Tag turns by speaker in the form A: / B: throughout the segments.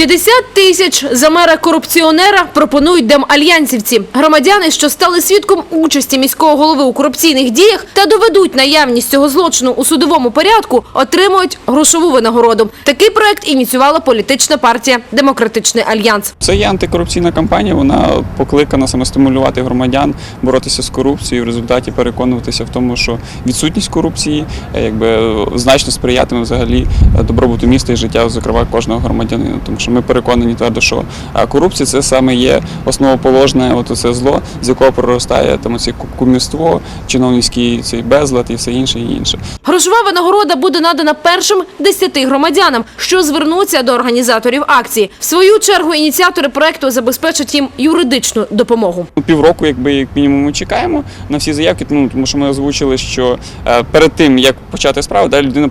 A: 50 тисяч за мера корупціонера пропонують демальянсівці. Громадяни, що стали свідком участі міського голови у корупційних діях та доведуть наявність цього злочину у судовому порядку, отримують грошову винагороду. Такий проект ініціювала політична партія Демократичний альянс.
B: Це є антикорупційна кампанія. Вона покликана саме стимулювати громадян боротися з корупцією, в результаті переконуватися в тому, що відсутність корупції е, якби е, значно сприятиме взагалі е, добробуту міста і життя, зокрема кожного громадянина. Тому ми переконані твердо, що корупція це саме є основоположне, от це зло, з якого проростає там оці кумівство, чиновницький цей безлад і все інше і інше.
A: Грошова винагорода буде надана першим 10 громадянам, що звернуться до організаторів акції. В свою чергу ініціатори проекту забезпечать їм юридичну допомогу.
B: Ну, Півроку, якби як мінімум, ми чекаємо на всі заявки. Ну тому що ми озвучили, що е, перед тим як почати справу, да, людина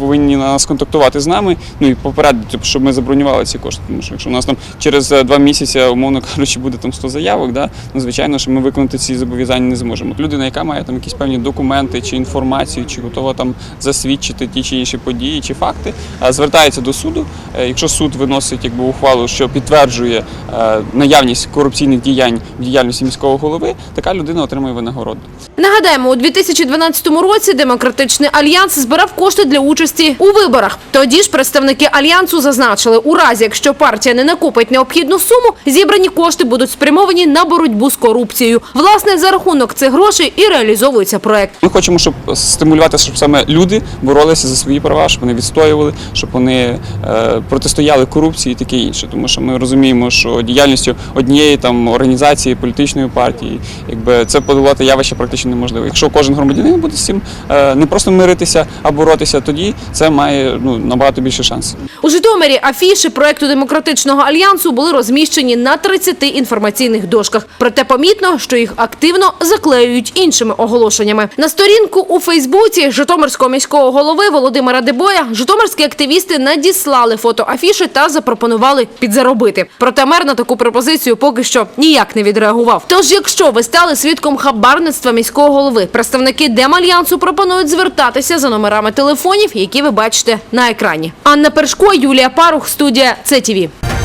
B: повинні нас контактувати з нами. Ну і попередити, щоб ми забронювали ці кошти. Тому що якщо у нас там через е, два місяці, умовно кажучи, буде там 100 заявок, да, ну звичайно, що ми виконати ці зобов'язання не зможемо. Людина, яка має там якісь певні документи чи інформацію, чи готова там засвідчити ті чи інші події чи факти, е, звертається до суду. Е, Якщо суд виносить якби ухвалу, що підтверджує е, наявність корупційних діянь в діяльності міського голови, така людина отримує винагороду.
A: Нагадаємо, у 2012 році Демократичний альянс збирав кошти для участі у виборах. Тоді ж представники альянсу зазначили, у разі якщо партія не накопить необхідну суму, зібрані кошти будуть спрямовані на боротьбу з корупцією. Власне, за рахунок цих грошей і реалізовується проект.
B: Ми хочемо, щоб стимулювати, щоб саме люди боролися за свої права, щоб вони відстоювали, щоб вони е, протистояли корупції і таке інше. Тому що ми розуміємо, що діяльністю однієї там організації, політичної партії, якби це подолати явище практично неможливо. Якщо кожен громадянин буде з цим е, не просто миритися, а боротися, тоді це має ну набагато більше шансів.
A: У Житомирі афіші проекту Демократичного альянсу були розміщені на 30 інформаційних дошках. Проте помітно, що їх активно заклеюють іншими оголошеннями. На сторінку у Фейсбуці Житомирського міського голови Володимира Дебоя житомирські активісти надіслали фото афіші та запропонували підзаробити. Проте мер на таку пропозицію поки що ніяк не відреагував. Тож, якщо ви стали свідком хабарництва міського голови, представники Демальянсу пропонують звертатися за номерами телефонів, які ви бачите на екрані. Анна Першко, Юлія Парух, студія ЦТВ.